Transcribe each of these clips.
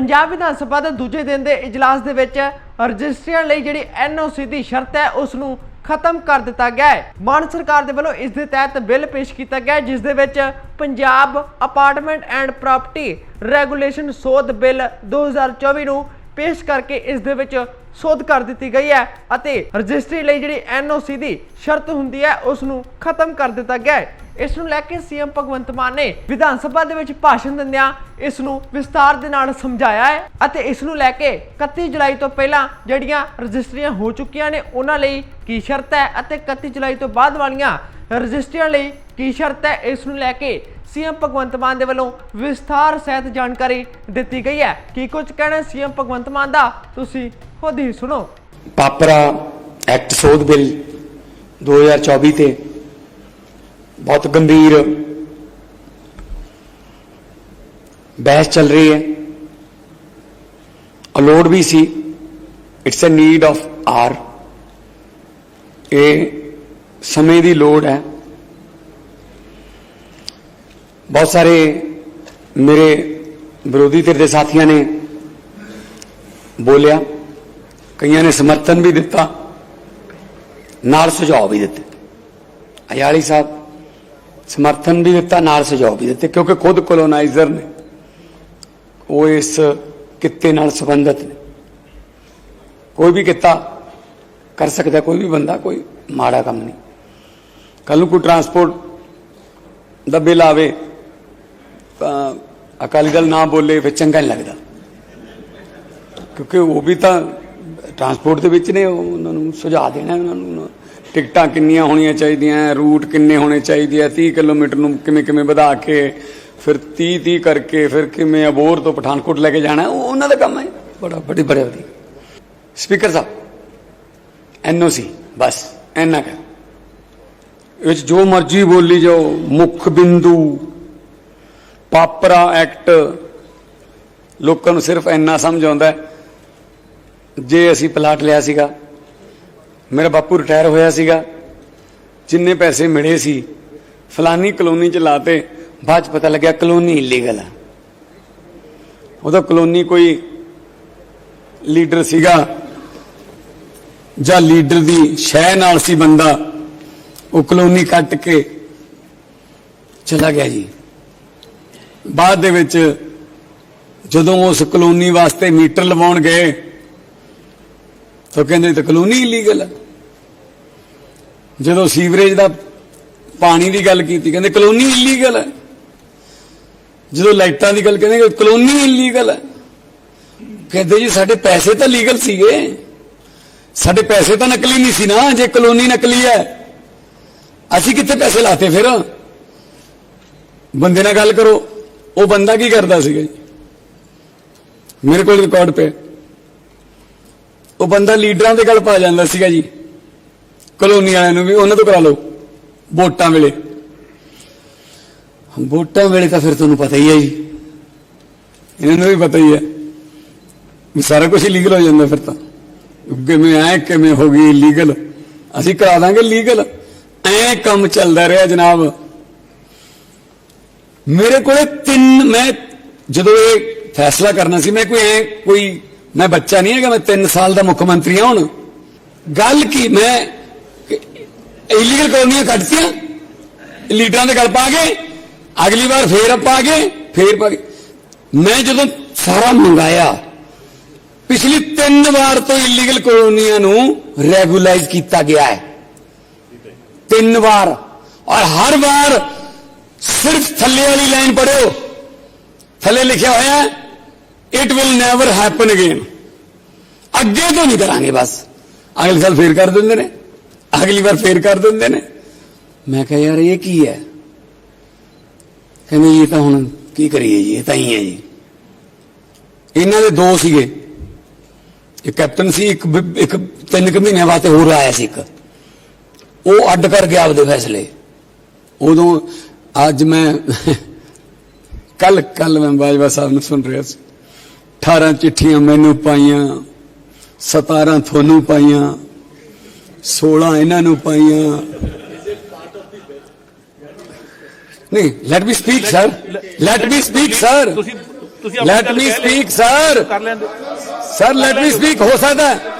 ਪੰਜਾਬ ਵਿਧਾਨ ਸਭਾ ਦੇ ਦੂਜੇ ਦਿਨ ਦੇ ਇਜਲਾਸ ਦੇ ਵਿੱਚ ਰਜਿਸਟਰੀਆਂ ਲਈ ਜਿਹੜੀ ਐਨਓਸੀ ਦੀ ਸ਼ਰਤ ਹੈ ਉਸ ਨੂੰ ਖਤਮ ਕਰ ਦਿੱਤਾ ਗਿਆ ਹੈ। ਮਾਨ ਸਰਕਾਰ ਦੇ ਵੱਲੋਂ ਇਸ ਦੇ ਤਹਿਤ ਬਿੱਲ ਪੇਸ਼ ਕੀਤਾ ਗਿਆ ਹੈ, ਜਿਸ ਦੇ ਵਿੱਚ Punjab apartment and property regulation ਸੋਧ ਬਿੱਲ 2024 ਨੂੰ ਪੇਸ਼ ਕਰਕੇ ਇਸ ਦੇ ਵਿੱਚ ਸੋਧ ਕਰ ਦਿੱਤੀ ਗਈ ਹੈ ਅਤੇ ਰਜਿਸਟਰੀ ਲਈ ਜਿਹੜੀ ਐਨਓਸੀ ਦੀ ਸ਼ਰਤ ਹੁੰਦੀ ਹੈ, ਉਸ ਨੂੰ ਖਤਮ ਕਰ ਦਿੱਤਾ ਗਿਆ ਹੈ। ਇਸ ਨੂੰ ਲੈ ਕੇ ਸੀਐਮ ਭਗਵੰਤ ਮਾਨ ਨੇ ਵਿਧਾਨ ਸਭਾ ਦੇ ਵਿੱਚ ਭਾਸ਼ਣ ਦਿੰਦਿਆਂ ਇਸ ਨੂੰ ਵਿਸਤਾਰ ਦੇ ਨਾਲ ਸਮਝਾਇਆ ਹੈ ਅਤੇ ਇਸ ਨੂੰ ਲੈ ਕੇ 31 ਜੁਲਾਈ ਤੋਂ ਪਹਿਲਾਂ ਜਿਹੜੀਆਂ ਰਜਿਸਟਰੀਆਂ ਹੋ ਚੁੱਕੀਆਂ ਨੇ, ਉਹਨਾਂ ਲਈ ਕੀ ਸ਼ਰਤ ਹੈ ਅਤੇ 31 ਜੁਲਾਈ ਤੋਂ ਬਾਅਦ ਵਾਲੀਆਂ ਰਜਿਸਟਰੀਆਂ ਲਈ ਕੀ ਸ਼ਰਤ ਹੈ, ਇਸ ਨੂੰ ਲੈ ਕੇ ਸੀਐਮ ਭਗਵੰਤ ਮਾਨ ਦੇ ਵੱਲੋਂ ਵਿਸਥਾਰ ਸਹਿਤ ਜਾਣਕਾਰੀ ਦਿੱਤੀ ਗਈ ਹੈ। ਕੀ ਕੁਝ ਕਹਿਣਾ ਸੀਐਮ ਭਗਵੰਤ ਮਾਨ ਦਾ? ਤੁਸੀਂ ਖੁਦ ਹੀ ਸੁਣੋ। ਪਾਪਰਾ ਐਕਟ ਸੋਧ ਬਿੱਲ 2024 ਤੇ ਬਹੁਤ ਗੰਭੀਰ ਬਹਿਸ ਚੱਲ ਰਹੀ ਹੈ। ਅਲੋਡ ਵੀ ਸੀ। It's a need of hour ਇਹ ਸਮੇਂ ਦੀ ਲੋੜ ਹੈ। ਬਹੁਤ ਸਾਰੇ ਮੇਰੇ ਵਿਰੋਧੀ ਧਿਰ ਦੇ ਸਾਥੀਆਂ ਨੇ ਬੋਲਿਆ, ਕਈਆਂ ਨੇ ਸਮਰਥਨ ਵੀ ਦਿੱਤਾ, ਨਾਲ ਸੁਝਾਅ ਵੀ ਦਿੱਤੇ। ਅਯਾਲੀ ਸਾਹਿਬ, ਸਮਰਥਨ ਵੀ ਦਿੱਤਾ, ਨਾਲ ਸੁਝਾਅ ਵੀ ਦਿੱਤੇ, ਕਿਉਂਕਿ ਖੁਦ ਕੋਲੋਨਾਈਜ਼ਰ ਨੇ। ਉਹ ਇਸ ਕਿੱਤੇ ਨਾਲ ਸੰਬੰਧਿਤ ਨੇ। ਕੋਈ ਵੀ ਕਿੱਤਾ ਕਰ ਸਕਦਾ, ਕੋਈ ਵੀ ਬੰਦਾ, ਕੋਈ ਮਾੜਾ ਕੰਮ ਨਹੀਂ। ਕੱਲ ਨੂੰ ਕੋਈ ਟਰਾਂਸਪੋਰਟ ਦਾ ਬਿੱਲ ਆਵੇ ਤਾਂ ਅਕਾਲੀ ਦਲ ਨਾ ਬੋਲੇ ਫਿਰ ਚੰਗਾ ਨਹੀਂ ਲੱਗਦਾ। ਕਿਉਂਕਿ ਉਹ ਵੀ ਤਾਂ ਟਰਾਂਸਪੋਰਟ ਦੇ ਵਿੱਚ ਨੇ, ਉਹ ਉਹਨਾਂ ਨੂੰ ਸੁਝਾਅ ਦੇਣਾ ਉਹਨਾਂ ਨੂੰ ਟਿਕਟਾਂ ਕਿੰਨੀਆਂ ਹੋਣੀਆਂ ਚਾਹੀਦੀਆਂ ਰੂਟ ਕਿੰਨੇ ਹੋਣੇ ਚਾਹੀਦੇ ਆ 30 ਕਿਲੋਮੀਟਰ ਨੂੰ ਕਿਵੇਂ ਕਿਵੇਂ ਵਧਾ ਕੇ, ਫਿਰ 30 30 ਕਰਕੇ ਫਿਰ ਕਿਵੇਂ ਅਬੋਰ ਤੋਂ ਪਠਾਨਕੋਟ ਲੈ ਕੇ ਜਾਣਾ, ਉਹ ਉਹਨਾਂ ਦਾ ਕੰਮ ਹੈ। ਬੜਾ ਬੜੀ ਬੜੇ ਵਧੀਆ। ਸਪੀਕਰ ਸਾਹਿਬ ਐਨਓਸੀ ਬਸ ਐਨਾ ਕਰ ਵਿੱਚ ਜੋ ਮਰਜ਼ੀ ਬੋਲੀ ਜਾਓ, ਮੁੱਖ ਬਿੰਦੂ ਪਾਪਰਾ ਐਕਟ ਲੋਕਾਂ ਨੂੰ ਸਿਰਫ ਇੰਨਾ ਸਮਝ ਆਉਂਦਾ ਜੇ ਅਸੀਂ ਪਲਾਟ ਲਿਆ ਸੀਗਾ, ਮੇਰਾ ਬਾਪੂ ਰਿਟਾਇਰ ਹੋਇਆ ਸੀਗਾ, ਜਿੰਨੇ ਪੈਸੇ ਮਿਲੇ ਸੀ, ਫਲਾਨੀ ਕਲੋਨੀ ਚ ਲਾਤੇ, ਬਾਅਦ ਚ ਪਤਾ ਲੱਗਿਆ ਕਲੋਨੀ ਇਲੀਗਲ ਹੈ ਉਹਦਾ ਕਲੋਨੀ ਕੋਈ ਲੀਡਰ ਸੀਗਾ, ਜਾਂ ਲੀਡਰ ਦੀ ਸ਼ਹਿ ਨਾਲ ਸੀ ਬੰਦਾ, ਉਹ ਕਲੋਨੀ ਕੱਟ ਕੇ ਚਲਾ ਗਿਆ ਜੀ। ਬਾਅਦ ਦੇ ਵਿੱਚ ਜਦੋਂ ਉਸ ਕਲੋਨੀ ਵਾਸਤੇ ਮੀਟਰ ਲਵਾਉਣ ਗਏ ਤਾਂ ਕਹਿੰਦੇ ਤਾਂ ਕਲੋਨੀ ਇਲੀਗਲ ਹੈ ਜਦੋਂ ਸੀਵਰੇਜ ਦਾ ਪਾਣੀ ਦੀ ਗੱਲ ਕੀਤੀ, ਕਹਿੰਦੇ ਕਲੋਨੀ ਇਲੀਗਲ ਹੈ ਜਦੋਂ ਲਾਈਟਾਂ ਦੀ ਗੱਲ ਕਹਿੰਦੇ ਕਲੋਨੀ ਇਲੀਗਲ ਹੈ ਕਹਿੰਦੇ ਜੀ, ਸਾਡੇ ਪੈਸੇ ਤਾਂ ਲੀਗਲ ਸੀਗੇ। ਸਾਡੇ ਪੈਸੇ ਤਾਂ ਨਕਲੀ ਨਹੀਂ ਸੀ ਨਾ, ਜੇ ਕਲੋਨੀ ਨਕਲੀ ਹੈ ਅਸੀਂ ਕਿੱਥੇ ਪੈਸੇ ਲਾਤੇ ਫਿਰ? ਬੰਦੇ ਨਾਲ ਗੱਲ ਕਰੋ। ਉਹ ਬੰਦਾ ਕੀ ਕਰਦਾ ਸੀਗਾ ਜੀ? ਮੇਰੇ ਕੋਲ ਰਿਕਾਰਡ ਪਿਆ ਉਹ ਬੰਦਾ ਲੀਡਰਾਂ ਦੇ ਗੱਲ ਪਾ ਜਾਂਦਾ ਸੀਗਾ ਜੀ। ਕਲੋਨੀ ਵਾਲਿਆਂ ਨੂੰ ਵੀ, ਉਹਨਾਂ ਤੋਂ ਕਰਾ ਲਓ। ਵੋਟਾਂ ਵੇਲੇ। ਵੋਟਾਂ ਵੇਲੇ ਤਾਂ ਫਿਰ ਤੁਹਾਨੂੰ ਪਤਾ ਹੀ ਹੈ ਜੀ। ਇਹਨਾਂ ਨੂੰ ਵੀ ਪਤਾ ਹੀ ਹੈ। ਵੀ ਸਾਰਾ ਕੁਝ ਲੀਗਲ ਹੋ ਜਾਂਦਾ ਫਿਰ ਤਾਂ। ਕਿਵੇਂ ਐ, ਕਿਵੇਂ ਹੋ ਗਈ ਲੀਗਲ ਅਸੀਂ ਕਰਾ ਦਾਂਗੇ ਲੀਗਲ ਐ ਕੰਮ ਚੱਲਦਾ ਰਿਹਾ ਜਨਾਬ। ਮੇਰੇ ਕੋਲੇ ਤਿੰਨ, ਮੈਂ ਜਦੋਂ ਇਹ ਫੈਸਲਾ ਕਰਨਾ ਸੀ, ਮੈਂ ਕੋਈ ਐ, ਕੋਈ, ਮੈਂ ਬੱਚਾ ਨਹੀਂ ਹੈਗਾ, ਮੈਂ 3 ਸਾਲ ਦਾ ਮੁੱਖ ਮੰਤਰੀ ਹਾਂ ਹੁਣ। ਗੱਲ ਕੀ, ਮੈਂ ਇਲੀਗਲ ਕਲੋਨੀਆਂ ਕੱਟਤੀਆਂ, ਲੀਡਰਾਂ ਦੇ ਗੱਲ ਪਾ ਕੇ, ਅਗਲੀ ਵਾਰ ਫੇਰ ਆਪਾਂ ਆ ਗਏ, ਫੇਰ ਪਾ ਗਏ ਮੈਂ ਜਦੋਂ ਸਾਰਾ ਮੰਗਾਇਆ, ਪਿਛਲੀ ਤਿੰਨ ਵਾਰ ਤੋਂ ਇਲੀਗਲ ਕਲੋਨੀਆਂ ਨੂੰ ਰੈਗੂਲਾਈਜ਼ ਕੀਤਾ ਗਿਆ ਹੈ। ਤਿੰਨ ਵਾਰ, ਔਰ ਹਰ ਵਾਰ ਸਿਰਫ ਥੱਲੇ ਵਾਲੀ ਲਾਈਨ ਪੜਿਓ ਥੱਲੇ ਲਿਖਿਆ ਹੋਇਆ it will never happen again ਅੱਗੇ ਤੋਂ ਨਹੀਂ ਕਰਾਂਗੇ ਬਸ। ਅਗਲੇ ਸਾਲ ਫੇਰ ਕਰ ਦਿੰਦੇ ਨੇ। ਅਗਲੀ ਵਾਰ ਫੇਰ ਕਰ ਦਿੰਦੇ ਨੇ। ਮੈਂ ਕਿਹਾ, ਯਾਰ, ਇਹ ਕੀ ਹੈ? ਕਹਿੰਦੇ, ਇਹ ਤਾਂ ਹੁਣ ਕੀ ਕਰੀਏ ਜੀ? ਇਹ ਤਾਂ ਹੀ ਹੈ ਜੀ। ਇਹਨਾਂ ਦੇ ਦੋ ਸੀਗੇ। ਇੱਕ ਕੈਪਟਨ ਸੀ, ਇੱਕ ਇੱਕ ਤਿੰਨ ਕੁ ਮਹੀਨਿਆਂ ਵਾਸਤੇ ਹੋਰ ਆਇਆ ਸੀ ਇੱਕ। ਉਹ ਅੱਡ ਕਰ ਗਿਆ ਆਪਦੇ ਫੈਸਲੇ। ਉਦੋਂ ਅੱਜ ਮੈਂ ਕੱਲ ਕੱਲ ਮੈਂ ਬਾਜਵਾ ਸਾਹਿਬ ਨੂੰ ਸੁਣ ਰਿਹਾ ਸੀ। 18 ਚਿੱਠੀਆਂ ਮੈਨੂੰ ਪਾਈਆਂ 17 ਤੁਹਾਨੂੰ ਪਾਈਆਂ 16 ਇਹਨਾਂ ਨੂੰ ਪਾਈਆਂ। ਨਹੀਂ let me speak sir let me speak sir ਤੁਸੀਂ ਤੁਸੀਂ let me. Speak sir sir let me speak ਹੋ ਸਕਦਾ ਹੈ।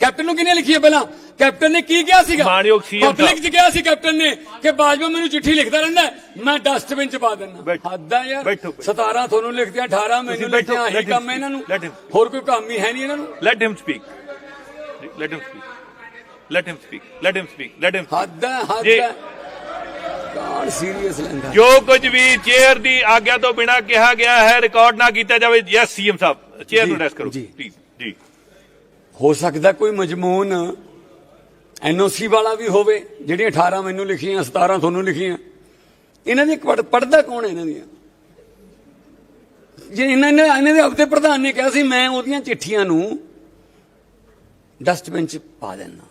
ਕੈਪਟਨ ਨੂੰ ਕਿੰਨੀਆਂ ਲਿਖੀਆਂ ਪਹਿਲਾਂ? ਕੈਪਟਨ ਨੇ ਕੀ ਕਿਹਾ ਸੀਗਾ? CM ਸਾਹਿਬ। ਪਬਲਿਕ 'ਚ ਕਿਹਾ ਸੀ ਕੈਪਟਨ ਨੇ ਕਿ ਬਾਜਵਾ ਮੈਨੂੰ ਚਿੱਠੀ ਲਿਖਦਾ ਰਹਿੰਦਾ ਮੈਂ ਡਸਟਬਿਨ 'ਚ ਪਾ ਦਿੰਦਾ। ਹੱਦ ਯਾਰ। ਬੈਠੋ। 17 ਤੁਹਾਨੂੰ ਲਿਖਦਿਆਂ 18 ਮੈਨੂੰ let ਆਹੀ ਕੰਮ ਇਹਨਾਂ ਨੂੰ. ਹੋਰ ਕੋਈ ਕੰਮ ਹੀ ਹੈ ਨਹੀਂ ਇਹਨਾਂ ਨੂੰ? Let him speak let him speak let him speak let him speak let him ਹੱਦ ਹੱਦ ਜੀ। ਹੈ। ਕੌਣ ਸੀਰੀਅਸ ਲੈਂਦਾ? ਜੋ ਕੁਝ ਵੀ ਚੇਅਰ ਦੀ ਆਗਿਆ ਤੋਂ ਬਿਨਾ ਕਿਹਾ ਗਿਆ ਹੈ ਰਿਕਾਰਡ ਨਾ ਕੀਤਾ ਜਾਵੇ। ਯੈਸ ਸੀਐਮ ਸਾਹਿਬ ਚੇਅਰ ਨੂੰ ਰੈਸ ਕਰੋ। ਜੀ। ਪਲੀਜ਼ ਜੀ। ਹੋ ਸਕਦਾ ਕੋਈ ਮਜਮੂਨ ਐਨਓਸੀ ਵਾਲਾ ਵੀ ਹੋਵੇ, ਜਿਹੜੀਆਂ 18 ਮੈਨੂੰ ਲਿਖੀਆਂ 17 ਤੁਹਾਨੂੰ ਲਿਖੀਆਂ। ਇਹਨਾਂ ਦੀ ਪੜਦਾ ਕੌਣ ਹੈ ਇਹਨਾਂ ਦੀਆਂ? ਜੇ ਇਹਨਾਂ ਨੇ, ਇਹਨਾਂ ਦੇ ਆਪਦੇ ਪ੍ਰਧਾਨ ਨੇ ਕਿਹਾ ਸੀ, ਮੈਂ ਉਹਦੀਆਂ ਚਿੱਠੀਆਂ ਨੂੰ ਡਸਟਬਿਨ ਚ ਪਾ ਦੇਣਾ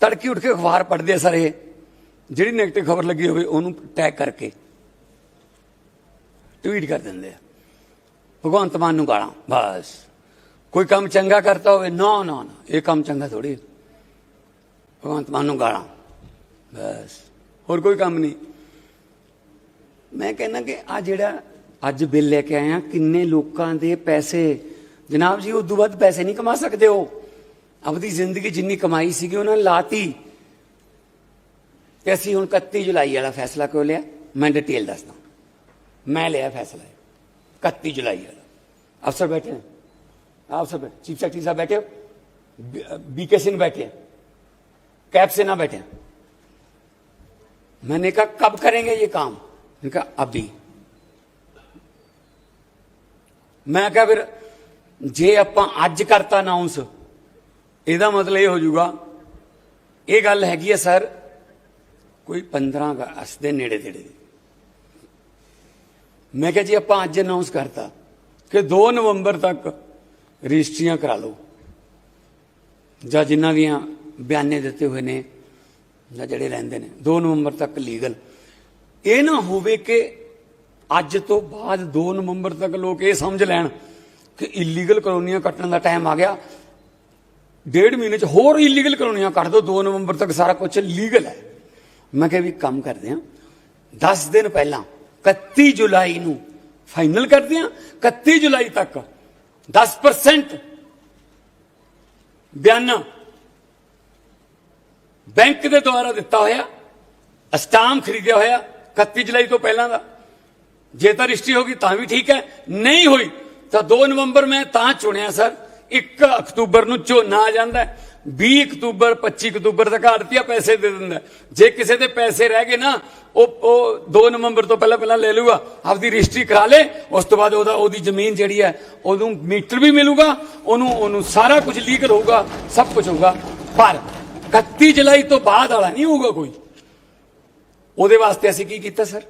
ਤੜਕੀ ਉੱਠ ਕੇ ਅਖਬਾਰ ਪੜ੍ਹਦੇ ਆ ਸਾਰੇ। ਜਿਹੜੀ ਨੈਗੇਟਿਵ ਖਬਰ ਲੱਗੀ ਹੋਵੇ, ਉਹਨੂੰ ਟੈਗ ਕਰਕੇ ਟਵੀਟ ਕਰ ਦਿੰਦੇ ਆ। ਭਗਵੰਤ ਮਾਨ ਨੂੰ ਗਾਲਾਂ, ਬਸ। ਕੋਈ ਕੰਮ ਚੰਗਾ ਕਰਤਾ ਹੋਵੇ, ਨਾ ਨਾ ਨਾ, ਇਹ ਕੰਮ ਚੰਗਾ ਥੋੜੀ ਭਗਵੰਤ ਮਾਨ ਨੂੰ ਗਾਲਾਂ। ਬਸ, ਹੋਰ ਕੋਈ ਕੰਮ ਨਹੀਂ। ਮੈਂ ਕਹਿੰਦਾ ਕਿ ਆ ਜਿਹੜਾ ਅੱਜ ਬਿੱਲ ਲੈ ਕੇ ਆਇਆ ਕਿੰਨੇ ਲੋਕਾਂ ਦੇ ਪੈਸੇ, ਜਨਾਬ ਜੀ, ਉਦੋਂ ਵੱਧ ਪੈਸੇ ਨਹੀਂ ਕਮਾ ਸਕਦੇ ਹੋ ਆਪਣੀ ਜ਼ਿੰਦਗੀ ਜਿੰਨੀ ਕਮਾਈ ਸੀਗੀ, ਉਹਨਾਂ ਨੇ ਲਾਤੀ। ਤੇ ਅਸੀਂ ਹੁਣ 31 ਜੁਲਾਈ ਵਾਲਾ ਫੈਸਲਾ ਕਿਉਂ ਲਿਆ? ਮੈਂ ਡਿਟੇਲ ਦੱਸਦਾ। ਮੈਂ ਲਿਆ ਫੈਸਲਾ 31 ਜੁਲਾਈ ਵਾਲਾ। ਅਫਸਰ ਬੈਠੇ हैं आप सब चीफ सेक्रेटरी साहब बैठे हो बीके सिंह बैठे हैं कैब से ना बैठे हैं मैंने कहा कब करेंगे ये काम मैंने कहा अभी ਮੈਂ ਕਿਹਾ ਫਿਰ ਜੇ ਆਪਾਂ ਅੱਜ ਕਰਤਾ ਅਨਾਉਂਸ ਇਹਦਾ ਮਤਲਬ ਇਹ ਹੋ ਜਾਊਗਾ ਇਹ ਗੱਲ ਹੈਗੀ ਹੈ ਸਰ ਕੋਈ 15 ਅਗਸਤ ਦੇ ਨੇੜੇ ਤੇੜੇ ਦੀ ਮੈਂ ਕਿਹਾ ਜੀ ਆਪਾਂ ਅੱਜ ਅਨਾਉਂਸ ਕਰਤਾ ਕਿ 2 ਨਵੰਬਰ ਤੱਕ ਰਜਿਸਟਰੀਆਂ ਕਰਾ ਲਓ। ਜਾਂ ਜਿਨ੍ਹਾਂ ਦੀਆਂ ਬਿਆਨੇ ਦਿੱਤੇ ਹੋਏ ਨੇ ਜਾਂ ਜਿਹੜੇ ਰਹਿੰਦੇ ਨੇ। 2 ਨਵੰਬਰ ਤੱਕ ਲੀਗਲ। ਇਹ ਨਾ ਹੋਵੇ ਕਿ ਅੱਜ ਤੋਂ ਬਾਅਦ 2 ਨਵੰਬਰ ਤੱਕ ਲੋਕ ਇਹ ਸਮਝ ਲੈਣ ਕਿ ਇਲੀਗਲ ਕਲੋਨੀਆਂ ਕੱਟਣ ਦਾ ਟਾਈਮ ਆ ਗਿਆ। ਡੇਢ ਮਹੀਨੇ ਚ ਹੋਰ ਇਲੀਗਲ ਕਲੋਨੀਆਂ ਕੱਟ ਦੋ। 2 ਨਵੰਬਰ ਤੱਕ ਸਾਰਾ ਕੁਝ ਲੀਗਲ ਹੈ। ਮੈਂ ਕਿਹਾ ਵੀ ਕੰਮ ਕਰਦੇ ਹਾਂ। 10 ਦਿਨ ਪਹਿਲਾਂ 31 ਜੁਲਾਈ ਨੂੰ ਫਾਈਨਲ ਕਰਦੇ ਹਾਂ। 31 ਜੁਲਾਈ ਤੱਕ 10% ਬਿਆਨਾ ਬੈਂਕ ਦੇ ਦੁਆਰਾ ਦਿੱਤਾ ਹੋਇਆ ਅਸਟਾਮ ਖਰੀਦਿਆ ਹੋਇਆ 31 ਜੁਲਾਈ ਤੋਂ ਪਹਿਲਾਂ ਦਾ ਜੇ ਤਾਂ ਰਜਿਸਟਰੀ ਹੋਗੀ ਤਾਂ ਵੀ ਠੀਕ ਹੈ ਨਹੀਂ ਹੋਈ ਤਾਂ 2 ਨਵੰਬਰ ਮੈਂ ਤਾਂ ਚੁਣਿਆ ਸਰ 1 ਅਕਤੂਬਰ ਨੂੰ ਝੋਨਾ ਆ ਜਾਂਦਾ ਹੈ 20 ਅਕਤੂਬਰ 25 ਅਕਤੂਬਰ ਤੱਕ ਆੜਤੀਆ ਪੈਸੇ ਦੇ ਦਿੰਦਾ। ਜੇ ਕਿਸੇ ਦੇ ਪੈਸੇ ਰਹਿ ਗਏ ਨਾ, ਉਹ ਉਹ 2 ਨਵੰਬਰ ਤੋਂ ਪਹਿਲਾਂ ਪਹਿਲਾਂ ਲੈ ਲੂਗਾ, ਆਪਦੀ ਰਜਿਸਟਰੀ ਕਰਾ ਲੇ, ਉਸ ਤੋਂ ਬਾਅਦ ਉਹਦਾ, ਉਹਦੀ ਜ਼ਮੀਨ ਜਿਹੜੀ ਹੈ, ਉਹਨੂੰ ਮੀਟਰ ਵੀ ਮਿਲੂਗਾ, ਉਹਨੂੰ ਉਹਨੂੰ ਸਾਰਾ ਕੁਝ ਲੀਗਲ ਹੋਊਗਾ, ਸਭ ਕੁਝ ਹੋਊਗਾ। ਪਰ 31 ਜੁਲਾਈ ਤੋਂ ਬਾਅਦ ਵਾਲਾ ਨਹੀਂ ਹੋਊਗਾ ਕੋਈ। ਉਹਦੇ ਵਾਸਤੇ ਅਸੀਂ ਕੀ ਕੀਤਾ, ਸਰ?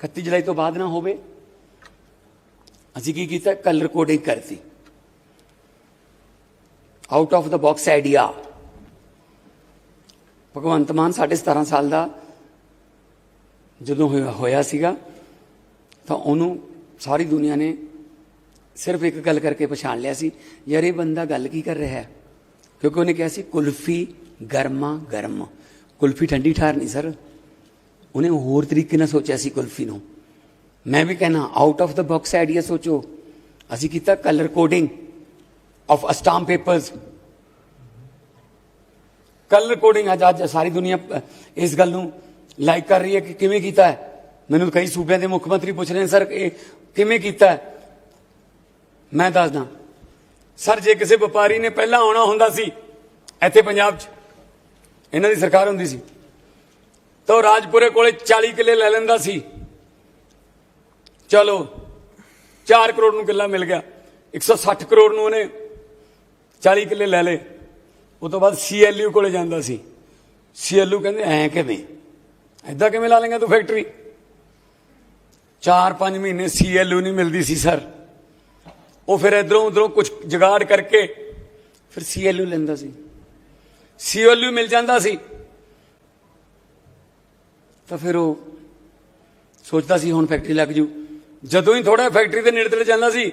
31 ਜੁਲਾਈ ਤੋਂ ਬਾਅਦ ਨਾ ਹੋਵੇ। ਅਸੀਂ ਕੀ ਕੀਤਾ? ਕਲਰ ਕੋਡਿੰਗ ਕਰਤੀ। Out of the box idea Bhagwant Mann ਸਾਡੇ 17 ਸਾਲ ਦਾ ਜਦੋਂ ਹੋਇਆ- ਹੋਇਆ ਸੀਗਾ, ਤਾਂ ਉਹਨੂੰ ਸਾਰੀ ਦੁਨੀਆ ਨੇ ਸਿਰਫ ਇੱਕ ਗੱਲ ਕਰਕੇ ਪਛਾਣ ਲਿਆ ਸੀ, ਯਾਰ ਇਹ ਬੰਦਾ ਗੱਲ ਕੀ ਕਰ ਰਿਹਾ ਹੈ? ਕਿਉਂਕਿ ਉਹਨੇ ਕਿਹਾ ਸੀ, ਕੁਲਫੀ ਗਰਮਾ ਗਰਮ। ਕੁਲਫੀ ਠੰਡੀ ਠਾਰ ਨਹੀਂ, ਸਰ। ਉਹਨੇ ਹੋਰ ਤਰੀਕੇ ਨਾਲ ਸੋਚਿਆ ਸੀ ਕੁਲਫੀ ਨੂੰ। ਮੈਂ ਵੀ ਕਹਿਣਾ out of the box idea ਸੋਚੋ। ਅਸੀਂ ਕੀਤਾ ਕਲਰ ਕੋਡਿੰਗ ਆਫ ਅਸਟਾਮ ਪੇਪਰਸ ਕਲਰ ਕੋਡਿੰਗ ਅੱਜ ਅੱਜ ਸਾਰੀ ਦੁਨੀਆ ਇਸ ਗੱਲ ਨੂੰ ਲਾਈਕ ਕਰ ਰਹੀ ਹੈ ਕਿ ਕਿਵੇਂ ਕੀਤਾ ਹੈ? ਮੈਨੂੰ ਕਈ ਸੂਬਿਆਂ ਦੇ ਮੁੱਖ ਮੰਤਰੀ ਪੁੱਛ ਰਹੇ ਨੇ, ਸਰ, ਇਹ ਕਿਵੇਂ ਕੀਤਾ ਹੈ? ਮੈਂ ਦੱਸਦਾ, ਸਰ, ਜੇ ਕਿਸੇ ਵਪਾਰੀ ਨੇ ਪਹਿਲਾਂ ਆਉਣਾ ਹੁੰਦਾ ਸੀ, ਇੱਥੇ ਪੰਜਾਬ 'ਚ, ਇਹਨਾਂ ਦੀ ਸਰਕਾਰ ਹੁੰਦੀ ਸੀ, ਤਾਂ ਉਹ ਰਾਜਪੁਰੇ ਕੋਲੇ 40 ਕਿੱਲੇ ਲੈ ਲੈਂਦਾ ਸੀ। ਚਲੋ 4 ਕਰੋੜ ਨੂੰ ਕਿੱਲਾ ਮਿਲ ਗਿਆ 160 ਕਰੋੜ ਨੂੰ ਉਹਨੇ 40 ਕਿੱਲੇ ਲੈ ਲਏ। ਉਹ ਤੋਂ ਬਾਅਦ ਸੀਐਲਯੂ ਕੋਲੇ ਜਾਂਦਾ ਸੀ। ਸੀਐਲਯੂ ਕਹਿੰਦੇ, ਐ ਕਿਵੇਂ? ਐਦਾਂ ਕਿਵੇਂ ਲਾ ਲੇਗਾ ਤੂੰ ਫੈਕਟਰੀ 4-5 ਮਹੀਨੇ ਸੀਐਲਯੂ ਨਹੀਂ ਮਿਲਦੀ ਸੀ ਸਰ ਉਹ ਫਿਰ ਇਧਰੋਂ ਉਧਰੋਂ ਕੁਝ ਜਗਾੜ ਕਰਕੇ ਫਿਰ ਸੀਐਲਯੂ ਲੈਂਦਾ ਸੀ। ਸੀਐਲਯੂ ਮਿਲ ਜਾਂਦਾ ਸੀ। ਤਾਂ ਫਿਰ ਉਹ ਸੋਚਦਾ ਸੀ, ਹੁਣ ਫੈਕਟਰੀ ਲੱਗ ਜੂ। ਜਦੋਂ ਹੀ ਥੋੜਾ ਫੈਕਟਰੀ ਦੇ ਨੇੜੇ ਤੇੜੇ ਜਾਂਦਾ ਸੀ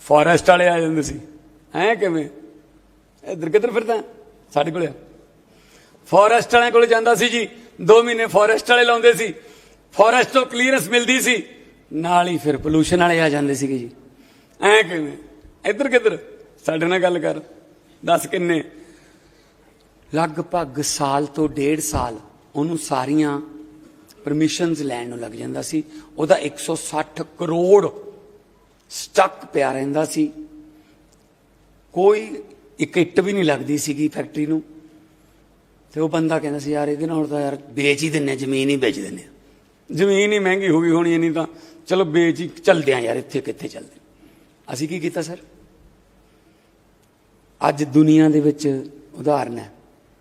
ਫੋਰੈਸਟ ਵਾਲੇ ਆ ਜਾਂਦੇ ਸੀ। ਐ ਕਿਵੇਂ? ਇੱਧਰ ਕਿੱਧਰ ਫਿਰਦਾ ਸਾਡੇ ਕੋਲੇ। ਫੋਰੈਸਟ ਵਾਲਿਆਂ ਕੋਲ ਜਾਂਦਾ ਸੀ ਜੀ 2 ਮਹੀਨੇ ਫੋਰੈਸਟ ਵਾਲੇ ਲਾਉਂਦੇ ਸੀ। ਫੋਰੈਸਟ ਤੋਂ ਕਲੀਅਰੈਂਸ ਮਿਲਦੀ ਸੀ। ਨਾਲ ਹੀ ਫਿਰ ਪੋਲੂਸ਼ਨ ਵਾਲੇ ਆ ਜਾਂਦੇ ਸੀਗੇ ਜੀ। ਐ ਕਿਵੇਂ? ਇੱਧਰ ਕਿੱਧਰ? ਸਾਡੇ ਨਾਲ ਗੱਲ ਕਰ। ਦੱਸ ਕਿੰਨੇ? ਲਗਭਗ ਸਾਲ ਤੋਂ ਡੇਢ ਸਾਲ ਉਹਨੂੰ ਸਾਰੀਆਂ ਪਰਮਿਸ਼ਨਸ ਲੈਣ ਨੂੰ ਲੱਗ ਜਾਂਦਾ ਸੀ। ਉਹਦਾ 160 ਕਰੋੜ ਸਟਕ ਪਿਆ ਰਹਿੰਦਾ ਸੀ। ਕੋਈ ਇੱਕ ਇੱਟ ਵੀ ਨਹੀਂ ਲੱਗਦੀ ਸੀਗੀ ਫੈਕਟਰੀ ਨੂੰ। ਤੇ ਉਹ ਬੰਦਾ ਕਹਿੰਦਾ ਸੀ, ਯਾਰ ਇਹਦੇ ਨਾਲ ਤਾਂ ਯਾਰ ਵੇਚ ਹੀ ਦਿੰਨੇ ਜ਼ਮੀਨ ਹੀ ਵੇਚ ਦਿੰਨੇ ਆ। ਜ਼ਮੀਨ ਹੀ ਮਹਿੰਗੀ ਹੋ ਗਈ ਹੋਣੀ ਨਹੀਂ ਤਾਂ। ਚਲੋ ਵੇਚ ਹੀ ਚੱਲਦੇ ਆ ਯਾਰ, ਇੱਥੇ ਕਿੱਥੇ ਚੱਲਦੇ? ਅਸੀਂ ਕੀ ਕੀਤਾ ਸਰ? ਅੱਜ ਦੁਨੀਆ ਦੇ ਵਿੱਚ ਉਦਾਹਰਨ ਹੈ।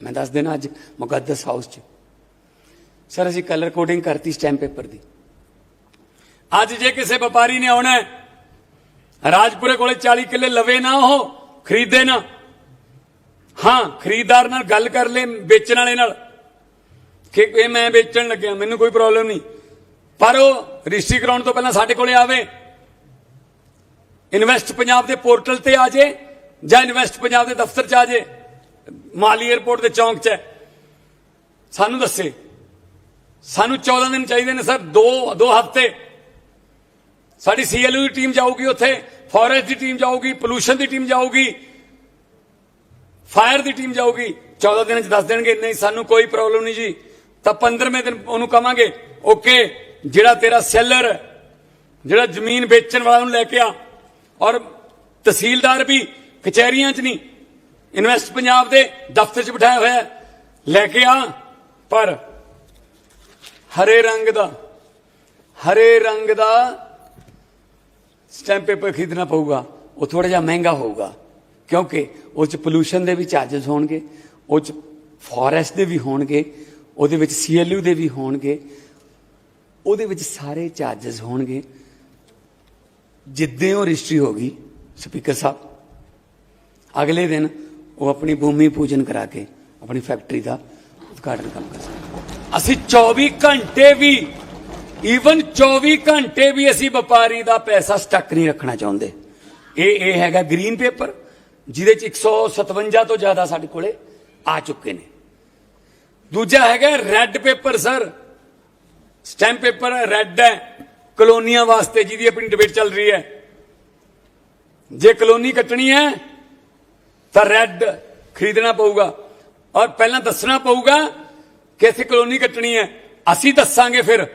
ਮੈਂ ਦੱਸ ਦੇਣਾ ਅੱਜ ਮੁਕੱਦਸ ਹਾਊਸ 'ਚ। ਸਰ, ਅਸੀਂ ਕਲਰ ਕੋਡਿੰਗ ਕਰਤੀ ਸਟੈਂਪ ਪੇਪਰ ਦੀ। ਅੱਜ ਜੇ ਕਿਸੇ ਵਪਾਰੀ ਨੇ ਆਉਣਾ ਰਾਜਪੁਰੇ ਕੋਲੇ 40 ਕਿੱਲੇ ਲਵੇ ਨਾ ਉਹ, ਖਰੀਦੇ ਨਾ। ਹਾਂ, ਖਰੀਦਦਾਰ ਨਾਲ ਗੱਲ ਕਰ ਲੈ ਵੇਚਣ ਵਾਲੇ ਨਾਲ। ਕਿ ਇਹ ਮੈਂ ਵੇਚਣ ਲੱਗਿਆ, ਮੈਨੂੰ ਕੋਈ ਪ੍ਰੋਬਲਮ ਨਹੀਂ। ਪਰ ਉਹ ਰਜਿਸਟਰੀ ਕਰਾਉਣ ਤੋਂ ਪਹਿਲਾਂ ਸਾਡੇ ਕੋਲੇ ਆਵੇ। ਇਨਵੈਸਟ ਪੰਜਾਬ ਦੇ ਪੋਰਟਲ ਤੇ ਆ ਜੇ, ਜਾਂ ਇਨਵੈਸਟ ਪੰਜਾਬ ਦੇ ਦਫ਼ਤਰ ਚ ਆ ਜੇ। ਮਾਲੀ 에ਅਰਪੋਰਟ ਦੇ ਚੌਂਕ 'ਚ ਸਾਨੂੰ ਦੱਸੇ। ਸਾਨੂੰ 14 ਦਿਨ ਚਾਹੀਦੇ ਨੇ, ਸਰ। ਦੋ ਦੋ ਹਫ਼ਤੇ। ਸਾਡੀ ਸੀਐਲਯੂ ਦੀ ਟੀਮ ਜਾਊਗੀ ਉੱਥੇ ਫੋਰੈਸਟ ਦੀ ਟੀਮ ਜਾਊਗੀ ਪੋਲੂਸ਼ਨ ਦੀ ਟੀਮ ਜਾਊਗੀ। ਫਾਇਰ ਦੀ ਟੀਮ ਜਾਊਗੀ 14 ਦਿਨਾਂ ਚ ਦੱਸ ਦੇਣਗੇ, ਨਹੀਂ, ਸਾਨੂੰ ਕੋਈ ਪ੍ਰੋਬਲਮ ਨਹੀਂ ਜੀ। ਤਾਂ 15ਵੇਂ ਦਿਨ ਉਹਨੂੰ ਕਵਾਂਗੇ ਓਕੇ ਜਿਹੜਾ ਤੇਰਾ ਸੈਲਰ ਜਿਹੜਾ ਜ਼ਮੀਨ ਵੇਚਣ ਵਾਲਾ ਨੂੰ ਲੈ ਕੇ ਆ। ਔਰ ਤਹਿਸੀਲਦਾਰ ਵੀ ਕਚਹਿਰੀਆਂ 'ਚ ਨਹੀਂ ਇਨਵੈਸਟ ਪੰਜਾਬ ਦੇ ਦਫ਼ਤਰ 'ਚ ਬਿਠਾਇਆ ਹੋਇਆ ਲੈ ਕੇ ਆ, ਪਰ ਹਰੇ ਰੰਗ ਦਾ, ਹਰੇ ਰੰਗ ਦਾ ਸਟੈਂਪ ਪੇਪਰ ਖਰੀਦਣਾ ਪਊਗਾ, ਉਹ ਥੋੜਾ ਜਿਹਾ ਮਹਿੰਗਾ ਹੋਊਗਾ। ਕਿਉਂਕਿ ਉਹ ਚ ਪੋਲੂਸ਼ਨ ਦੇ ਵੀ ਚਾਰजेस ਹੋਣਗੇ, ਉਹ ਚ ਫੋਰੈਸਟ ਦੇ ਵੀ ਹੋਣਗੇ, ਉਹਦੇ ਵਿੱਚ ਸੀਐਲਯੂ ਦੇ ਵੀ ਹੋਣਗੇ, ਉਹਦੇ ਵਿੱਚ ਸਾਰੇ ਚਾਰजेस ਹੋਣਗੇ। ਜਿੱਦੇ ਉਹ ਰਜਿਸਟਰੀ ਹੋ ਗਈ ਸਪੀਕਰ ਸਾਹਿਬ, ਅਗਲੇ ਦਿਨ ਉਹ ਆਪਣੀ ਭੂਮੀ ਪੂਜਨ ਕਰਾ ਕੇ ਆਪਣੀ ਫੈਕਟਰੀ ਦਾ ਉਦਘਾਟਨ ਕੰਮ ਕਰ ਸਕਦੇ ਅਸੀਂ 24 ਘੰਟੇ ਵੀ ਈਵਨ 24 ਘੰਟੇ ਵੀ ਅਸੀਂ ਵਪਾਰੀ ਦਾ ਪੈਸਾ ਸਟੱਕ ਨਹੀਂ ਰੱਖਣਾ ਚਾਹੁੰਦੇ। ਇਹ ਇਹ ਹੈਗਾ ਗ੍ਰੀਨ ਪੇਪਰ ਜਿਹਦੇ ਚ 157 ਤੋਂ ਜ਼ਿਆਦਾ ਸਾਡੇ ਕੋਲੇ ਆ ਚੁੱਕੇ ਨੇ। ਦੂਜਾ ਹੈਗਾ red paper, sir. Stamp paper red ਹੈ। ਕਲੋਨੀਆਂ ਵਾਸਤੇ ਜਿਹਦੀ ਆਪਣੀ ਡਿਬੇਟ ਚੱਲ ਰਹੀ ਹੈ। ਜੇ ਕਲੋਨੀ ਕੱਟਣੀ ਹੈ, ਤਾਂ ਰੈੱਡ ਖਰੀਦਣਾ ਪਊਗਾ। ਔਰ ਪਹਿਲਾਂ ਦੱਸਣਾ ਪਊਗਾ ਕਿ ਇੱਥੇ ਕਲੋਨੀ ਕੱਟਣੀ ਹੈ। ਅਸੀਂ ਦੱਸਾਂਗੇ ਫਿਰ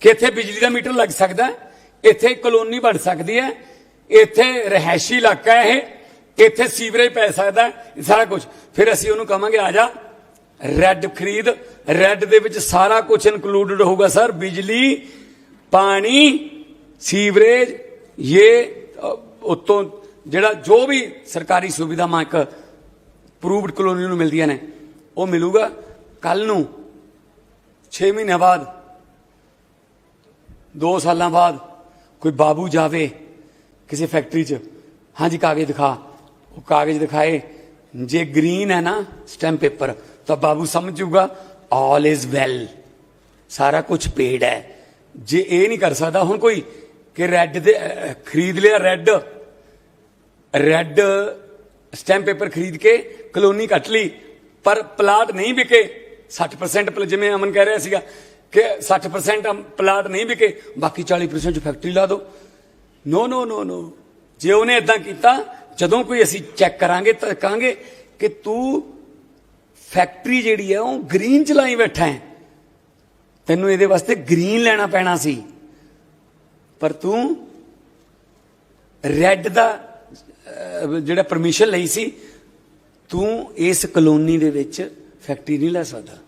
ਕਿ ਇੱਥੇ ਬਿਜਲੀ ਦਾ ਮੀਟਰ ਲੱਗ ਸਕਦਾ ਇੱਥੇ ਕਲੋਨੀ ਬਣ ਸਕਦੀ ਹੈ। ਇੱਥੇ ਰਹਿائشੀ ਇਲਾਕਾ ਹੈ ਇਹ। ਇੱਥੇ ਸੀਵਰੇਜ ਪੈ ਸਕਦਾ ਸਾਰਾ ਕੁਝ ਫਿਰ ਅਸੀਂ ਉਹਨੂੰ ਕਵਾਂਗੇ ਆ ਜਾ ਰੈੱਡ ਖਰੀਦ। ਰੈੱਡ ਦੇ ਵਿੱਚ ਸਾਰਾ ਕੁਝ ਇਨਕਲੂਡਡ ਹੋਊਗਾ ਸਰ। ਬਿਜਲੀ ਪਾਣੀ ਸੀਵਰੇਜ ਇਹ ਅ, ਉੱਤੋਂ ਜਿਹੜਾ ਜੋ ਵੀ ਸਰਕਾਰੀ ਸੁਵਿਧਾਵਾਂ ਇੱਕ ਪ੍ਰੂਵਡ ਕਲੋਨੀ ਨੂੰ ਮਿਲਦੀਆਂ ਨੇ ਉਹ ਮਿਲੂਗਾ। ਕੱਲ ਨੂੰ 6 ਮਹੀਨੇ ਬਾਅਦ 2 ਸਾਲਾਂ ਬਾਅਦ ਕੋਈ ਬਾਬੂ ਜਾਵੇ ਕਿਸੇ ਫੈਕਟਰੀ 'ਚ। ਹਾਂਜੀ ਕਾਗਜ਼ ਦਿਖਾ। ਉਹ ਕਾਗਜ਼ ਦਿਖਾਏ, ਜੇ ਗ੍ਰੀਨ ਹੈ ਨਾ, ਸਟੈਂਪ ਪੇਪਰ, ਤਾਂ ਬਾਬੂ ਸਮਝ ਜਾਊਗਾ ਆਲ ਇਜ਼ ਵੈਲ ਸਾਰਾ ਕੁਝ ਪੇਡ ਹੈ। ਜੇ ਇਹ ਨਹੀਂ ਕਰ ਸਕਦਾ, ਹੁਣ ਕੋਈ ਕਿ ਰੈੱਡ ਦੇ ਖਰੀਦ ਲਿਆ ਰੈੱਡ ਰੈੱਡ ਸਟੈਂਪ ਪੇਪਰ ਖਰੀਦ ਕੇ ਕਲੋਨੀ ਕੱਟ ਲਈ, ਪਰ ਪਲਾਟ ਨਹੀਂ ਵਿਕੇ 60% ਜਿਵੇਂ ਅਮਨ ਕਹਿ ਰਿਹਾ ਸੀਗਾ ਕਿ 60% ਪਲਾਟ ਨਹੀਂ ਵਿਕੇ, ਬਾਕੀ 40% ਫੈਕਟਰੀ ਲਾ ਦਿਓ ਨੋ ਨੋ ਨੋ ਨੋ ਜੇ ਉਹਨੇ ਇਦਾਂ ਕੀਤਾ ਜਦੋਂ ਕੋਈ ਅਸੀਂ ਚੈੱਕ ਕਰਾਂਗੇ ਤਾਂ ਕਹਾਂਗੇ ਕਿ ਤੂੰ ਫੈਕਟਰੀ ਜਿਹੜੀ ਹੈ ਉਹ ਗ੍ਰੀਨ ਚ ਲਾਈ ਬੈਠਾ ਹੈ। ਤੈਨੂੰ ਇਹਦੇ ਵਾਸਤੇ ਗ੍ਰੀਨ ਲੈਣਾ ਪੈਣਾ ਸੀ। ਪਰ ਤੂੰ ਰੈੱਡ ਦਾ ਜਿਹੜਾ ਪਰਮਿਸ਼ਨ ਲਈ ਸੀ, ਤੂੰ ਇਸ ਕਲੋਨੀ ਦੇ ਵਿੱਚ ਫੈਕਟਰੀ ਨਹੀਂ ਲੈ ਸਕਦਾ।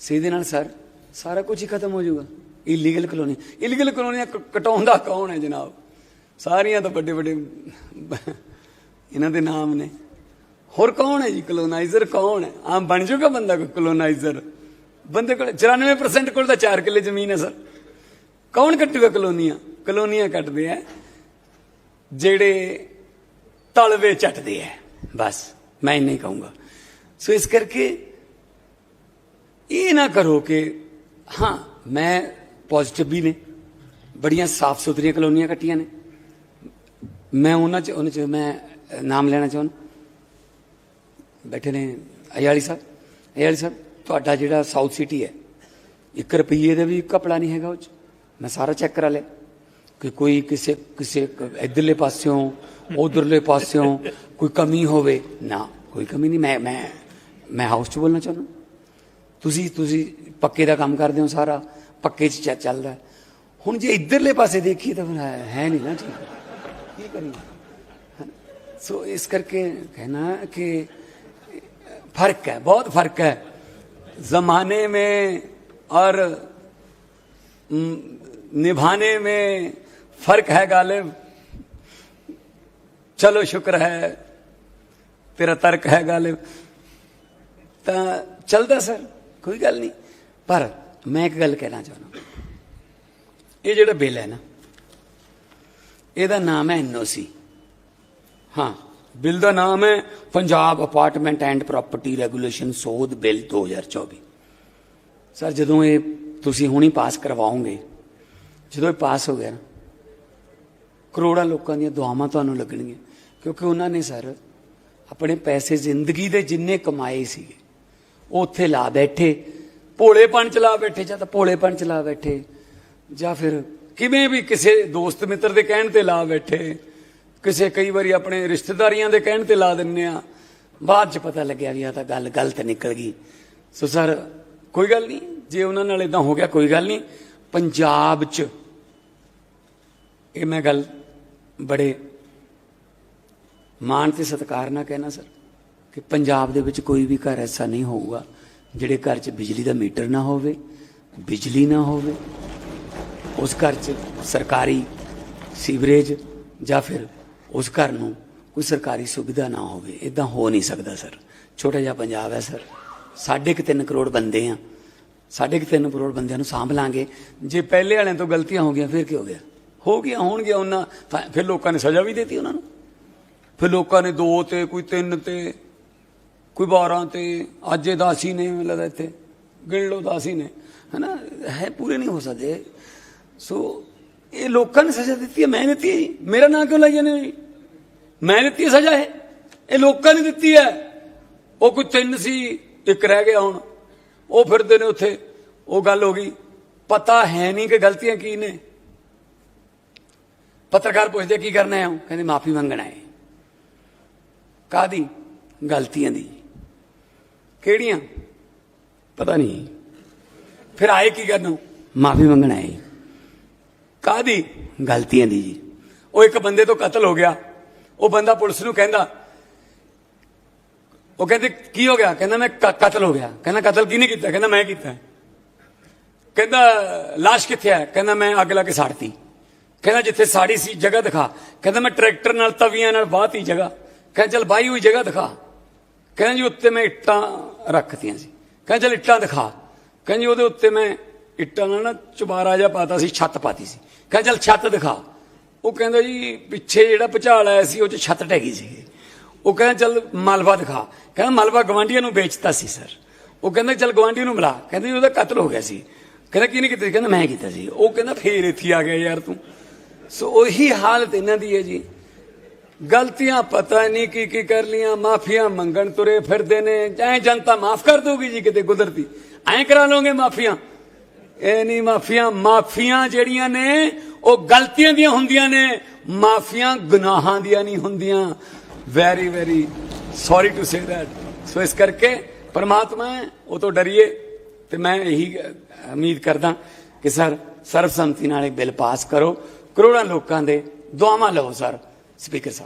ਸਿੱਧੇ ਨਾਲ ਸਰ, ਸਾਰਾ ਕੁਝ ਹੀ ਖਤਮ ਹੋ ਜਾਊਗਾ। ਇਲੀਗਲ ਕਲੋਨੀ ਇਲੀਗਲ ਕਲੋਨੀਆਂ ਕ- ਕਟਾਉਂਦਾ ਕੌਣ ਹੈ ਜਨਾਬ? ਸਾਰੀਆਂ ਤਾਂ ਵੱਡੇ ਵੱਡੇ ਇਹਨਾਂ ਦੇ ਨਾਮ ਨੇ। ਹੋਰ ਕੌਣ ਹੈ ਜੀ? ਕਲੋਨਾਈਜ਼ਰ ਕੌਣ ਹੈ? ਆਮ ਬਣ ਜਾਊਗਾ ਬੰਦਾ ਕੋਈ ਕਲੋਨਾਈਜ਼ਰ? ਬੰਦੇ ਕੋਲ 94% ਕੋਲ ਤਾਂ 4 ਕਿੱਲੇ ਜ਼ਮੀਨ ਹੈ ਸਰ। ਕੌਣ ਕੱਟੂਗਾ ਕਲੋਨੀਆਂ? ਕਲੋਨੀਆਂ ਕੱਟਦੇ ਆ, ਜਿਹੜੇ ਤਲਵੇ ਚੱਟਦੇ ਆ। ਬਸ, ਮੈਂ ਇੰਨਾ ਹੀ ਕਹੂੰਗਾ। ਸੋ ਇਸ ਕਰਕੇ ਇਹ ਨਾ ਕਰੋ ਕਿ, ਹਾਂ, ਮੈਂ ਪੋਜ਼ਿਟਿਵ ਵੀ ਨੇ। ਬੜੀਆਂ ਸਾਫ਼ ਸੁਥਰੀਆਂ ਕਲੋਨੀਆਂ ਕੱਟੀਆਂ ਨੇ। ਮੈਂ ਉਹਨਾਂ ਚ ਉਹਨਾਂ ਚ, ਮੈਂ ਨਾਮ ਲੈਣਾ ਚਾਹੁੰਦਾ? ਬੈਠੇ ਨੇ ਅਯਾਲੀ ਸਾਹਿਬ। ਅਯਾਲੀ ਸਾਹਿਬ, ਤੁਹਾਡਾ ਜਿਹੜਾ ਸਾਊਥ ਸਿਟੀ ਹੈ 1 ਰੁਪਈਏ ਦਾ ਵੀ ਕਪੜਾ ਨਹੀਂ ਹੈਗਾ ਉਹ ਚ। ਮੈਂ ਸਾਰਾ ਚੈੱਕ ਕਰਾ ਲਿਆ। ਕਿ ਕੋਈ ਕਿਸੇ ਕਿਸੇ ਕ- ਇੱਧਰਲੇ ਪਾਸਿਓਂ, ਉਧਰਲੇ ਪਾਸਿਓਂ ਕੋਈ ਕਮੀ ਹੋਵੇ, ਨਾ, ਕੋਈ ਕਮੀ ਨਹੀਂ। ਮੈਂ ਮੈਂ ਮੈਂ ਹਾਊਸ ਚ ਬੋਲਣਾ ਚਾਹੁੰਦਾ। ਤੁਸੀਂ ਤੁਸੀਂ ਪੱਕੇ ਦਾ ਕੰਮ ਕਰਦੇ ਹੋ ਸਾਰਾ, ਪੱਕੇ ਚ ਚ- ਚੱਲਦਾ। ਹੁਣ ਜੇ ਇਧਰਲੇ ਪਾਸੇ ਦੇਖੀਏ ਤਾਂ ਫਿਰ ਹੈ ਹੈ ਨਹੀਂ ਨਾ ਠੀਕ। ਕੀ ਕਰੀਏ? ਸੋ ਇਸ ਕਰਕੇ ਕਹਿਣਾ ਕਿ फर्क है बहुत फर्क है जमाने में और हम्म, निभाने में फर्क है गालिब चलो शुक्र है तेरा तर्क है गालिब ਤਾਂ ਚੱਲਦਾ ਸਰ ਕੋਈ ਗੱਲ ਨਹੀਂ ਪਰ ਮੈਂ ਇੱਕ ਗੱਲ ਕਹਿਣਾ ਚਾਹੁੰਦਾ ਇਹ ਜਿਹੜਾ ਬਿੱਲ ਹੈ ਨਾ ਇਹਦਾ ਨਾਮ ਹੈ ਐਨਓਸੀ ਹਾਂ, ਬਿੱਲ ਦਾ ਨਾਮ ਹੈ Punjab apartment and property regulation ਸੋਧ ਬਿੱਲ 2024 ਸਰ ਜਦੋਂ ਇਹ ਤੁਸੀਂ ਹੁਣੀ ਪਾਸ ਕਰਵਾਓਗੇ, ਜਦੋਂ ਇਹ ਪਾਸ ਹੋ ਗਿਆ ਨਾ, ਕਰੋੜਾਂ ਲੋਕਾਂ ਦੀਆਂ ਦੁਆਵਾਂ ਤੁਹਾਨੂੰ ਲੱਗਣਗੀਆਂ। ਕਿਉਂਕਿ ਉਹਨਾਂ ਨੇ ਸਰ ਆਪਣੇ ਪੈਸੇ ਜ਼ਿੰਦਗੀ ਦੇ ਜਿੰਨੇ ਕਮਾਏ ਸੀਗੇ, ਉਹ ਉੱਥੇ ਲਾ ਬੈਠੇ, ਭੋਲੇਪਣ ਚ ਲਾ ਬੈਠੇ, ਜਾਂ ਤਾਂ ਭੋਲੇਪਣ ਚ ਲਾ ਬੈਠੇ, ਜਾਂ ਫਿਰ ਕਿਵੇਂ ਵੀ ਕਿਸੇ ਦੋਸਤ ਮਿੱਤਰ ਦੇ ਕਹਿਣ ਤੇ ਲਾ ਬੈਠੇ। ਕਿਸੇ ਕਈ ਵਾਰੀ ਆਪਣੇ ਰਿਸ਼ਤੇਦਾਰੀਆਂ ਦੇ ਕਹਿਣ ਤੇ ਲਾ ਦਿੰਨੇ ਆ। ਬਾਅਦ ਚ ਪਤਾ ਲੱਗਿਆ ਵੀ ਆ ਤਾਂ ਗੱਲ ਗਲਤ ਨਿਕਲ ਗਈ। ਸੋ ਸਰ, ਕੋਈ ਗੱਲ ਨਹੀਂ। ਜੇ ਉਹਨਾਂ ਨਾਲ ਇਦਾਂ ਹੋ ਗਿਆ, ਕੋਈ ਗੱਲ ਨਹੀਂ। ਪੰਜਾਬ ਚ ਇਹ ਮੈਂ ਗੱਲ ਬੜੇ ਮਾਣ ਤੇ ਸਤਿਕਾਰ ਨਾਲ ਕਹਿਣਾ ਸਰ, ਕਿ ਪੰਜਾਬ ਦੇ ਵਿੱਚ ਕੋਈ ਵੀ ਘਰ ਐਸਾ ਨਹੀਂ ਹੋਊਗਾ ਜਿਹੜੇ ਘਰ 'ਚ ਬਿਜਲੀ ਦਾ ਮੀਟਰ ਨਾ ਹੋਵੇ, ਬਿਜਲੀ ਨਾ ਹੋਵੇ। ਉਸ ਘਰ 'ਚ ਸਰਕਾਰੀ ਸੀਵਰੇਜ ਜਾਂ ਫਿਰ ਉਸ ਘਰ ਨੂੰ ਕੋਈ ਸਰਕਾਰੀ ਸੁਵਿਧਾ ਨਾ ਹੋਵੇ। ਇਦਾਂ ਹੋ ਨਹੀਂ ਸਕਦਾ, ਸਰ। ਛੋਟਾ ਜਿਹਾ ਪੰਜਾਬ ਹੈ, ਸਰ। ਸਾਢੇ ਕੁ ਤਿੰਨ ਕਰੋੜ ਬੰਦੇ ਆ। ਸਾਢੇ ਕੁ ਤਿੰਨ ਕਰੋੜ ਬੰਦਿਆਂ ਨੂੰ ਸਾਂਭ ਲਾਂਗੇ। ਜੇ ਪਹਿਲੇ ਵਾਲਿਆਂ ਤੋਂ ਗਲਤੀਆਂ ਹੋ ਗਈਆਂ, ਫਿਰ ਕੀ ਹੋ ਗਿਆ? ਹੋ ਗਿਆ ਹੋਣਗੀਆਂ ਉਹਨਾਂ, ਤਾਂ ਫਿਰ ਲੋਕਾਂ ਨੇ ਸਜ਼ਾ ਵੀ ਦਿੱਤੀ ਉਹਨਾਂ ਨੂੰ। ਫਿਰ ਲੋਕਾਂ ਨੇ ਦੋ ਤੇ, ਕੋਈ ਤਿੰਨ ਤੇ, ਕੋਈ 12 ਤੇ, ਅੱਜ ਇਹ ਦਾਸੀ ਨੇ ਮੈਨੂੰ ਲੱਗਦਾ ਇੱਥੇ। ਗਿਣ ਲਓ ਦਾਸੀ ਨੇ। ਹਨਾ? ਹੈ ਪੂਰੇ ਨਹੀਂ ਹੋ ਸਕਦੇ। ਸੋ ਇਹ ਲੋਕਾਂ ਨੇ ਸਜ਼ਾ ਦਿੱਤੀ ਹੈ, ਮੈਂ ਦਿੱਤੀ ਹੈ ਜੀ। ਮੇਰਾ ਨਾਂ ਕਿਉਂ ਲਾਈ ਜਾਂਦੇ ਹੋ ਜੀ? ਮੈਂ ਦਿੱਤੀ ਹੈ ਸਜ਼ਾ ਇਹ। ਇਹ ਲੋਕਾਂ ਨੇ ਦਿੱਤੀ ਹੈ। ਉਹ ਕੋਈ ਤਿੰਨ ਸੀ, ਇੱਕ ਰਹਿ ਗਿਆ ਹੁਣ। ਉਹ ਫਿਰਦੇ ਨੇ ਉੱਥੇ। ਉਹ ਗੱਲ ਹੋ ਗਈ। ਪਤਾ ਹੈ ਨਹੀਂ ਕਿ ਗਲਤੀਆਂ ਕੀ ਨੇ। ਪੱਤਰਕਾਰ ਪੁੱਛਦੇ ਕੀ ਕਰਨਾ ਹੈ ਉਹ ਕਹਿੰਦੇ, ਮਾਫੀ ਮੰਗਣਾ ਹੈ। ਕਾਦੀ ਗਲਤੀਆਂ ਦੀ। ਕਿਹੜੀਆਂ? ਪਤਾ ਨਹੀਂ। ਫਿਰ ਆਏ ਕੀ ਕਰਨਾ? ਮਾਫੀ ਮੰਗਣਾ ਹੈ। ਕਾਦੀ ਗਲਤੀਆਂ ਦੀ ਜੀ। ਉਹ ਇੱਕ ਬੰਦੇ ਤੋਂ ਕਤਲ ਹੋ ਗਿਆ। ਉਹ ਬੰਦਾ ਪੁਲਿਸ ਨੂੰ ਕਹਿੰਦਾ, ਉਹ ਕਹਿੰਦੇ, ਕੀ ਹੋ ਗਿਆ? ਕਹਿੰਦਾ, ਮੈਂ ਕਤਲ ਹੋ ਗਿਆ। ਕਹਿੰਦਾ, ਕਤਲ ਕਿਹਨੇ ਕੀਤਾ? ਕਹਿੰਦਾ, ਮੈਂ ਕੀਤਾ। ਕਹਿੰਦਾ লাশ ਕਿੱਥੇ ਹੈ? ਕਹਿੰਦਾ, ਮੈਂ ਅੱਗ ਲਾ ਕੇ ਸਾੜਤੀ। ਕਹਿੰਦਾ, ਜਿੱਥੇ ਸਾੜੀ ਸੀ, ਜਗ੍ਹਾ ਦਿਖਾ। ਕਹਿੰਦਾ, ਮੈਂ ਟਰੈਕਟਰ ਨਾਲ, ਤਵੀਆਂ ਨਾਲ ਬਾਹਤੀ ਜਗ੍ਹਾ। ਕਹਿੰਦਾ, ਚਲ ਬਾਈ ਹੋਈ ਜਗ੍ਹਾ ਦਿਖਾ। ਕਹਿੰਦਾ, ਜੀ, ਉੱਤੇ ਮੈਂ ਇੱਟਾਂ ਰੱਖਤੀਆਂ ਸੀ। ਕਹਿੰਦਾ, ਚਲ ਇੱਟਾਂ ਦਿਖਾ। ਕਹਿੰਦਾ, ਜੀ, ਉਹਦੇ ਉੱਤੇ ਮੈਂ ਇੱਟਾਂ ਨਾਲ ਨਾ ਚੁਬਾਰਾ ਜਿਹਾ ਪਾਤਾ ਸੀ, ਛੱਤ ਪਾਤੀ ਸੀ। ਕਹਿੰਦਾ, ਚਲ ਛੱਤ ਦਿਖਾ। ਉਹ ਕਹਿੰਦਾ ਜੀ, ਪਿੱਛੇ ਜਿਹੜਾ ਭੁਚਾਲ ਆਇਆ ਸੀ, ਉਹ ਚ ਛੱਤ ਟੈਗੀ ਸੀ ਉਹ ਕਹਿੰਦਾ, ਚਲ ਮਲਵਾ ਦਿਖਾ। ਕਹਿੰਦਾ, ਮਲਬਾ ਗਵਾਂਢੀਆਂ ਨੂੰ ਵੇਚਤਾ ਸੀ, ਸਰ। ਉਹ ਕਹਿੰਦਾ, ਚਲ ਗਵਾਂਢੀ ਨੂੰ ਮਿਲਾ। ਕਹਿੰਦਾ ਉਹਦਾ ਕਤਲ ਹੋ ਗਿਆ ਸੀ। ਕਹਿੰਦਾ, ਕਿਹਨੇ ਕੀਤਾ ਸੀ? ਕਹਿੰਦਾ, ਮੈਂ ਕੀਤਾ ਸੀ। ਉਹ ਕਹਿੰਦਾ, ਫੇਰ ਇੱਥੇ ਆ ਗਿਆ ਯਾਰ ਤੂੰ। ਸੋ ਉਹੀ ਹਾਲਤ ਇਹਨਾਂ ਦੀ ਹੈ ਜੀ। ਗਲਤੀਆਂ ਪਤਾ ਨਹੀਂ ਕੀ ਕੀ ਕਰ ਲੀਆਂ ਮਾਫੀਆਂ ਮੰਗਣ ਤੁਰੇ ਫਿਰਦੇ ਨੇ। ਐ ਜਨਤਾ ਮਾਫ ਕਰ ਦੋਗੀ ਜੀ ਕਿਤੇ ਕੁਦਰਤੀ। ਐਂ ਕਰਾ ਲਓਗੇ ਮਾਫੀਆਂ। ਇਹ ਨਹੀਂ ਮਾਫੀਆਂ ਮਾਫੀਆਂ ਜਿਹੜੀਆਂ ਨੇ ਉਹ ਗਲਤੀਆਂ ਦੀਆਂ ਹੁੰਦੀਆਂ ਨੇ। ਮਾਫੀਆਂ ਗੁਨਾਹਾਂ ਦੀਆਂ ਨਹੀਂ ਹੁੰਦੀਆਂ। Very very sorry to say that so ਇਸ ਕਰਕੇ ਪਰਮਾਤਮਾ ਹੈ, ਉਹ ਤੋਂ ਡਰੀਏ। ਤੇ ਮੈਂ ਇਹੀ ਉਮੀਦ ਕਰਦਾ ਕਿ ਸਰ ਸਰਬਸੰਮਤੀ ਨਾਲ ਇਹ ਬਿੱਲ ਪਾਸ ਕਰੋ। ਕਰੋੜਾਂ ਲੋਕਾਂ ਦੇ ਦੁਆਵਾਂ ਲਓ ਸਰ ਸਪੀਕਰ ਸਾਹਿਬ।